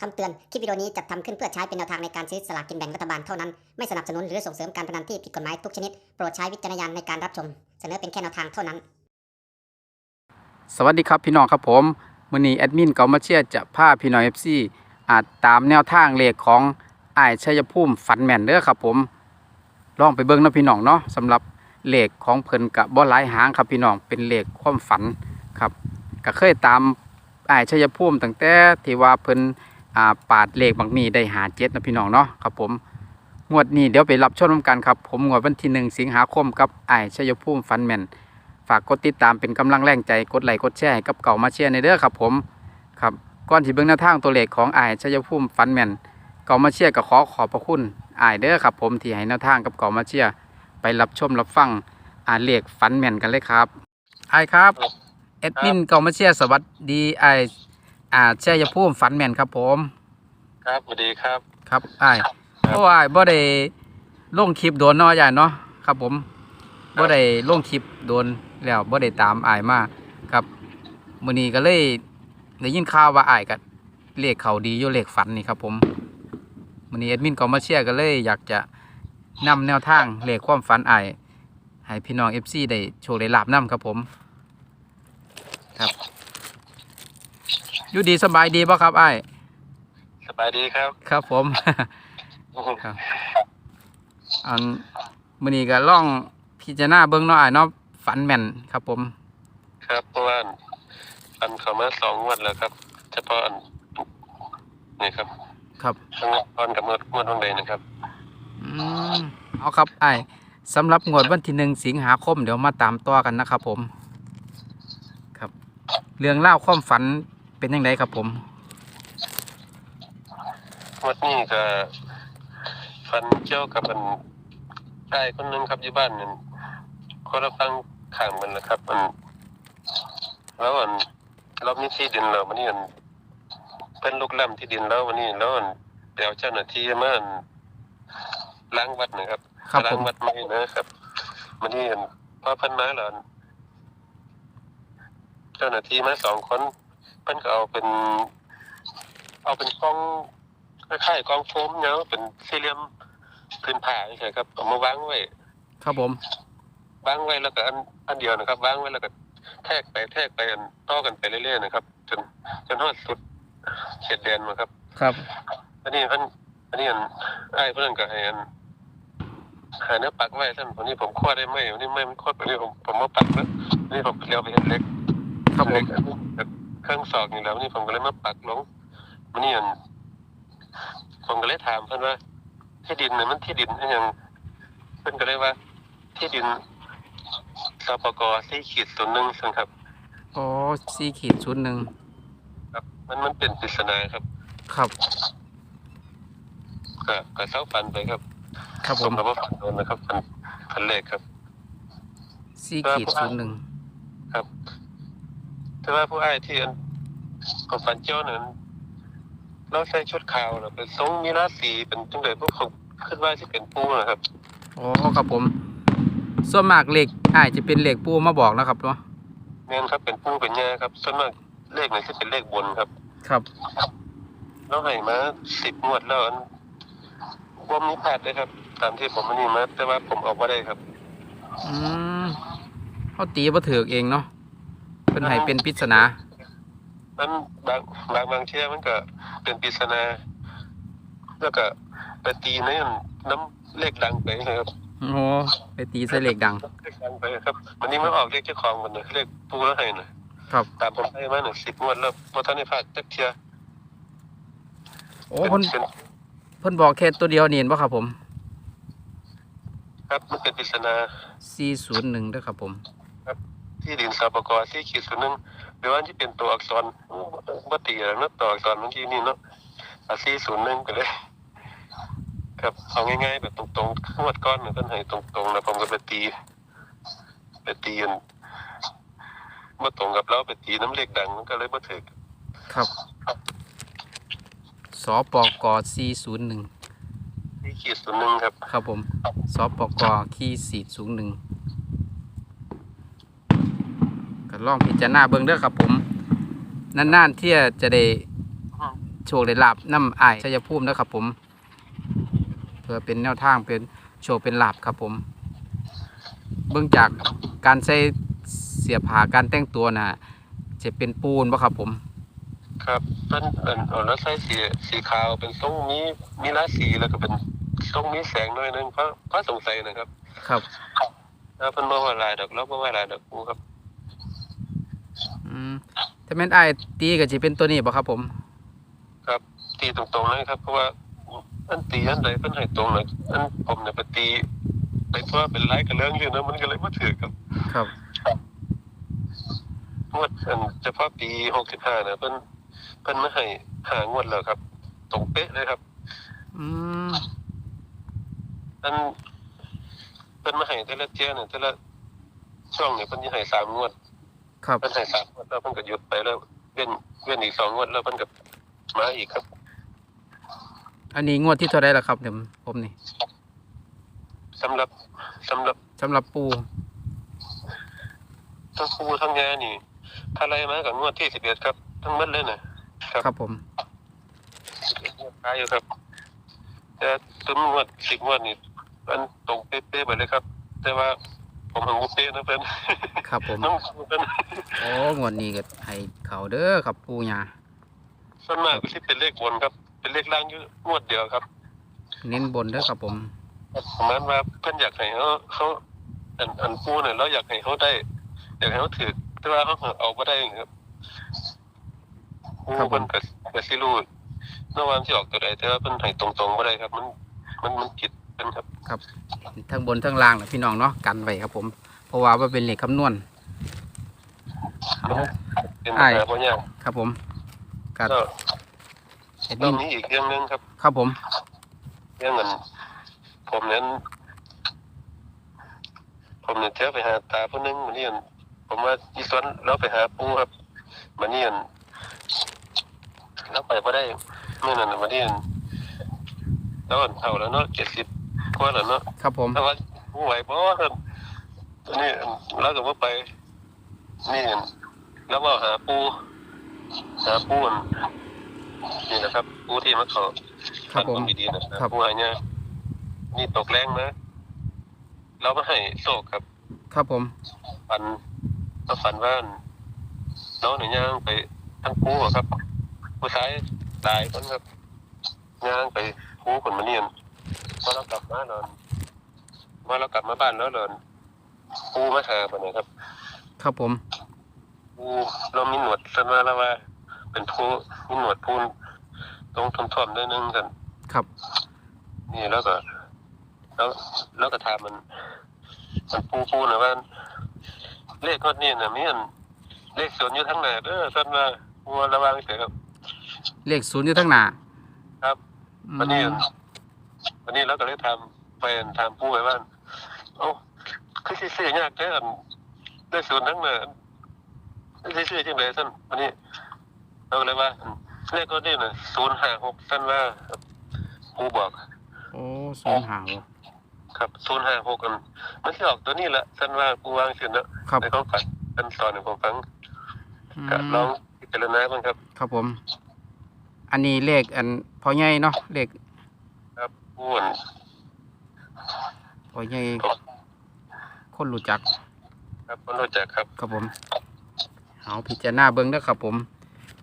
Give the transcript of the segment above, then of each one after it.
คำเตือน คลิปวิดีโอนี้จัดทำขึ้นเพื่อใช้เป็นแนวทางในการซื้อสลากกินแบ่งรัฐบาลเท่านั้น ไม่สนับสนุนหรือส่งเสริมการพนันที่ผิดกฎหมายทุกชนิด โปรดใช้วิจารณญาณในการรับชม เสนอเป็นแค่แนวทางเท่านั้น สวัสดีครับพี่น้องครับผมมือนี้แอดมินเกามาเชียจะพาพี่น้อง FC อาจตามแนวทางเลขของไอ้ายชัยภูมิฝันแมนเด้อครับผม ลองไปเบิ่งนาะพี่น้องเนาะสำหรับเลขของเพิ่นกะบ่หลายหางครับพี่น้องเป็นเลขความฝันครับก็เคยตามไอ้ายชัยภูมิตั้งแต่ที่ว่าเพิ่น ปาดเลขบางมีได้หาเจ็ดนะพี่น้องเนาะครับผมงวดนี้เดี๋ยวไปรับชมนำกันครับผมงวดวันที่หนึ่งสิงหาคมกับอ้ายชัยภูมิฝันแม่นฝากกดติดตามเป็นกำลังแรงใจกดไลค์กดแชร์ให้กับเก่ามาเชียร์ในเด้อครับผมครับก่อนที่เบิ่งแนวทางตัวเลขของอายชัยภูมิฟันแมนเก่ามาเชียร์ก็ขอขอบพระคุณอายเด้อครับผมที่ให้แนวทางกับเก่ามาเชียร์ไปรับชมรับฟังอ่านเลขฟันแมนกันเลยครับอายครับเอ็ดมินเก่ามาเชียร์สวัสดีอาย อ่าชัยภูมิฟันแมนครับ ผม ครับสวัสดีครับ ครับอายเพราะว่าอ้ายบ่ได้ลงคลิปโดนเนาะยายเนาะครับ ผมบ่ได้ลงคลิปโดนแล้วบ่ได้ตามอายมาครับมื้อนี้ก็เลยได้ยินข่าวว่าอายก็เลขเขาดีอยู่เลขฝันนี่ครับ ผมมื้อนี้แอดมินก็มาเชียร์ก็เลยอยากจะนำแนวทางเลขความฝันอายให้พี่น้อง FC ได้โชคได้ลาบนํครับผม ครับ อยู่ดีสบายดีบ่ครับอ้ายสบายดีครับ ครับผม ครับ อันมื้อนี้ก็ล่องพิจารณาเบิ่งเนาะอ้ายเนาะฝันแม่นครับผม ครับเพราะว่าอันเขามาสองงวดแล้วครับ เฉพาะอันนี่ครับ ครับทั้งตอนกับงวดงวดวันใดนะครับ อืมเอาครับอ้ายสำหรับงวดวันที่หนึ่งสิงหาคมเดี๋ยวมาตามต่อกันนะครับผม ครับ เรื่องเล่าวความฝัน เป็นยังไงครับผมงวดนี้ก็ฟันเกี่ยวกับอันชายคนหนึงครับอยู่บ้านนั่นคนละฟังข้างมันนะครับ มัน แล้วอันเรามีที่ดินเราวันนี้อันเป็นลูกล่ำที่ดินแล้ววันนี้แล้วอันเดี๋ยวเจ้าหน้าที่มาอันล้างวัดนะครับครับล้าผงมวัดไม่นะครับวันนี้เห็นพอเพันมาแล้วเจ้าหน้าที่มาสองคน เพิ่นก็เอาเป็น เอาเป็นกล้องคล้ายๆกล้องโฟมเนาะเป็นสี่เหลี่ยมพื้นผ้าใช่ครับเอามาวางไว้ครับผมวางไว้แล้วก็อันอันเดียวนะครับวางไว้แล้วก็แทกไปแทกไปอันต่อกันไปเรื่อยๆนะครับ จนจนฮอดสุดเขตแดนมาครับ ครับ อันนี้เพิ่นอันนี้อันไอ้ายเพิ่นก็ให้อันหาเนื้อปักไว้ท่านวันนี้ผมคว้าได้ไหมวันนี้ไม่มันคว้าวันนี้ผมผมมาปักแล้ววันนี้ผมเลี้ยวไปเห็นเล็กครับผม เล็กอันนี้แบบเครื่องสอกอยู่แล้ววันนี้ผมก็เลยมาปักลงวันนี้อันผมก็เลยถามเพิ่นว่า ที่ดินเนี่ยมันที่ดินอหยังเพิ่นก็เลยว่า ที่ดินสปกสี่ขีดศูนย์หนึ่งซึ่งครับอ๋อสี่ขีดชุดหนึ่งครับ มันมันเป็นปริศนาครับครับก็ก็เศร้าฟันไปครับครับผผมมก็บ่ฟันโดนนะครับฟันฟันเลขครับ สี่ขีดชุดหนึ่งครับ แต่ว่าผู้อ้ายที่อันของฟันเจ้านั้นเราใส่ชุดขาวน่ะเป็นทรงมีราศีเป็นจังไดพวกเขาคิดว่าสิเป็นปูนะครับอ๋อครับผม ส่วนมากเลขอ้ายจะเป็นเลขปูมาบอกนะครับเนาะแม่นครับเป็นปูเป็นแย่ครับ ส่วนมากเลขนี่สิเป็นเลขบนครับ ครับเราให้มา10งวดแล้วอันบ่มีพลาดเลยครับ ตามที่ผมอันนี้มาแต่ว่าผมเอาบ่ได้ครับ อืมเขาตีบ่ถือกเองเนาะ เป็นให้เป็นปริศนา มันบางบางบางเที่ยมันก็เป็นปริศนาแล้วก็ไปตีในน้ำเลขดังไปนะครับโอ้ไปตีใส่เลขดัง เลขดังไปครับวันนี้มันออกเลขเจ้าของมันนะเลขปูแล้วให้นะครับ ตามผมให้มาหนึ่งสิบงวดแล้วพอท่านได้พลาดจักเทียโอ้เป็นเพิ่นเป็นเพิ่นบอกแค่ตัวเดียวนี่เห็นป่ะครับผม ครับมันเป็นปริศนา401ด้วยครับผม ที่ดินสปกที่ขีดส่วนหนึ่งหรือว่าที่เป็นตัวอักษรบัตีอะไรนะตัวอักษรเมื่อกี้นี่เนาะสี่ศูนย์หนึ่งไปเลย ครับเอาง่ายๆแบบตรงๆงวดก้อนเนี่ยท่านให้ตรงๆแล้วผมก็ไปตีไปตีกันเมื่อตรงกับเราไปตีน้ำเลขดังมันก็เลยมาถึกครับสปก401ที่ขีดส่วนหนึ่งครับ ครับผมสปกขี401ก็ ลองพิจารณาเบิ่งเด้อครับผมนานๆเที่ยจะได้โชคได้ลาบน้ำอ้ายชัยภูมินะครับผม เพื่อเป็นแนวทางเป็นโชคเป็นลาบครับผม เบื้องจากการใส่เสียผ้าการแต่งตัวน่ะจะเป็นปูนบ่ครับผม ครับเป็นเป็นเอาแล้วใส่สีสีขาวเป็นทรงมีมีราสีแล้วก็เป็นทรงมีแสงหน่อยหนึงเพราะเพราะสงสัยนะครับ ครับแล้วเพิ่นบ่ว่าหลายดอกแล้วบ่ว่าหลายดอกปูครับ อืมถ้าแม่นอ้ายตีก็จะเป็นตัวนี้บ่ครับ ผม ครับ ตีตรงๆเลยครับ เพราะว่าอันตีอันใดเพิ่นให้ตรงเลยอันผมเนี่ยไปตีไปทั่วเป็นไล่กับเรื่องอยู่นะมันก็เลยบ่ถือครับครับ งวดอันเฉพาะปี65นะเพิ่นเพิ่นมาให้หางวดแล้วครับ ตรงเป๊ะเลยครับ อืมอันเพิ่นมาให้แต่ละเที่ยเนี่ยแต่ละช่วงเนี่ยเพิ่นสิให้สามงวด ครับเพิ่นให้สามงวดแล้วเพิ่นก็หยุดไปแล้วเว้นเว้นอีกสองงวดแล้วเพิ่นก็มาอีกครับอันนี้งวดที่เท่าไรล่ะครับเดี๋ยวผมนี่สำหรับสำหรับสำหรับปูทั้งครูทั้งงานนี่ถ้าไล่มากับงวดที่สิบเอ็ดครับ ทั้งหมดเลยนะครับครับผม11งวดท้ายอยู่ครับแต่ต้นงวดสิบงวดนี่มันตรงเป๊ะๆไปเลยครับ แต่ว่า ผมทำบุฟเฟ่ต์นะเพิ่นครับผมน้องเพิ่นโอ้งวดนี้ก็ให้เขาเด้อครับปูยาส่วนมากก็สิเป็นเลขบนครับ เป็นเลขล่างอยู่งวดเดียวครับ เน้นบนเด้อครับผมประมาณว่าเพิ่นอยากให้เขาเขาอันอันปูเนี่ยเราอยากให้เขาได้อยากให้เขาถือแต่ว่าเขาเอาบ่ได้ครับปูครับผมเพิ่นก็ก็สิรู้เมื่อวานที่ออกตัวใดแต่ว่าเพิ่นให้ตรงๆบ่ได้ครับ มันมันมันผิด กันครับครับทั้งบนทั้งล่างนะพี่น้องเนาะกันไว้ครับ ผม เพราะว่าว่าเป็นเลขคำนวณเอาเป็นอ้ายปัญหาบ่ยากครับผมกัดก็เอ็ดแล้มิวนมีอีกเรื่องหนึงครับ ครับผม เรื่องเงินผมนั้นผมเนี่ยเที่ยวไปหาตาผู้หนึงมื้อนี้อั่นผมว่าอีสวนเราไปหาปูครับมื้อนี้อั่นเราไปบ่ได้มื้อนั้นน่ะมื้อนี้อั่นแล้วอันเฒ่าแล้วเนาะ70ก ว่าแล้วเนาะครับผมแต่ว่าผู้ไหวบ่ครับตอนนี้อั่นเราก็บ่ไปนี่อั่นแล้วว่าหาปูหาปูอั่นนี่นะครับปูที่มาเขาครับผมนดีๆนะครับผู้หายเนี่ยนี่ตกแรงนะเรามาให้โศกครับ ครับผมฝันเราฝันว่าน้องหนึ่งย่างไปทั้งคู่อะครับ ผู้ชายตายคนครับย่างไปคู่คนมาเนียน พอเรากลับมาเนอนพอเรากลับมาบ้านแล้วเนอนคู่มาหาคนนี้ครับครับผมคู่เรามีหนวดสันมาแล้วว่า เป็นผู้มีหนวดพูนตรงท่อมๆด้วยนึงกันครับ นี่แล้วก็ แล้วแล้วก็ถามมัน มันปูปูนะว่าเลขงวดนี้นะมีอันเลขศูนย์อยู่ทั้งไหนเด้อท่านว่าวัวระวังเสียครับ เลขศูนย์อยู่ทั้งหน้าครับอืมวันนี้ วันนี้เราก็เลยทำไปถามปูไปว่าเอ้าคือสิเสียยากแค่อันเลขศูนย์ทั้งไหนสิเสียจังไดท่านวันนี้เราก็เลยว่าเลขงวดนี้น่ะศูนย์ห้าหกท่านว่าปูบอก โอ้ศูนย์หาวครับศูนย์ห้าหกกันมันที่ออกตัวนี้แหละท่านว่าปูวางเสียนะครับในเขาฝันท่านสอนให้ผมฟังอืก็ลอมงพิจารณาบ้างครับ ครับผม อันนี้เลขอันพอใหญ่เนาะเลขครับ อ้วนพอใหญ่คนรู้จัก ครับคนรู้จักครับครับผมเอาพิจารณาเบิ้งเด้อครับ ผม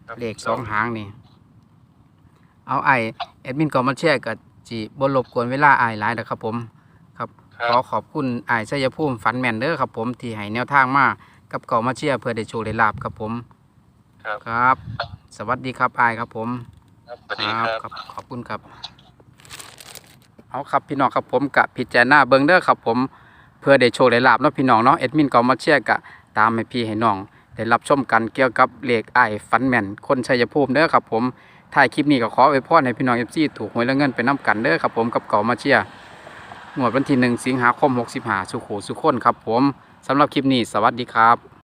ครับเลขสองหางนี่ เอาไอแอดมินก็มาแชร์กับจีบรบกวนเวลาไอายหลายนะครับ ผม ครับครัขอบขอบคุณไอายชัยภูมิฝันแม่นเด้อครับ ผมที่ให้แนวทางมากับเก่ามาเชียร์เพื่อได้โชว์ได้ลาบครับผมครับครับสวัสดีครับไอายครับผมครับสวัสดีครับครับ ขอบคุณครับ เอาครับพี่น้องครับผมกับพิจารณาเบิ้งเด้อครับผมเพื่อได้โชว์ได้ลาบเนาะพี่น้องเนาะแอดมินก็มาเชียร์กะตามให้พี่ให้น้องได้รับชมกันเกี่ยวกับเลขไอ้ฟันแมนคนชัยภูมิเด้อครับผมถ่ายคลิปนี้ก็ขอไว้พรให้พี่น้องเอฟซีถูกหวยและเงินไปน้กันเด้อครับผมกับเก่ามาเชียร์งวดวันที่หนึ่งสิงหาคม65สุขูสุขคนครับผมสำหรับคลิปนี้สวัสดีครับ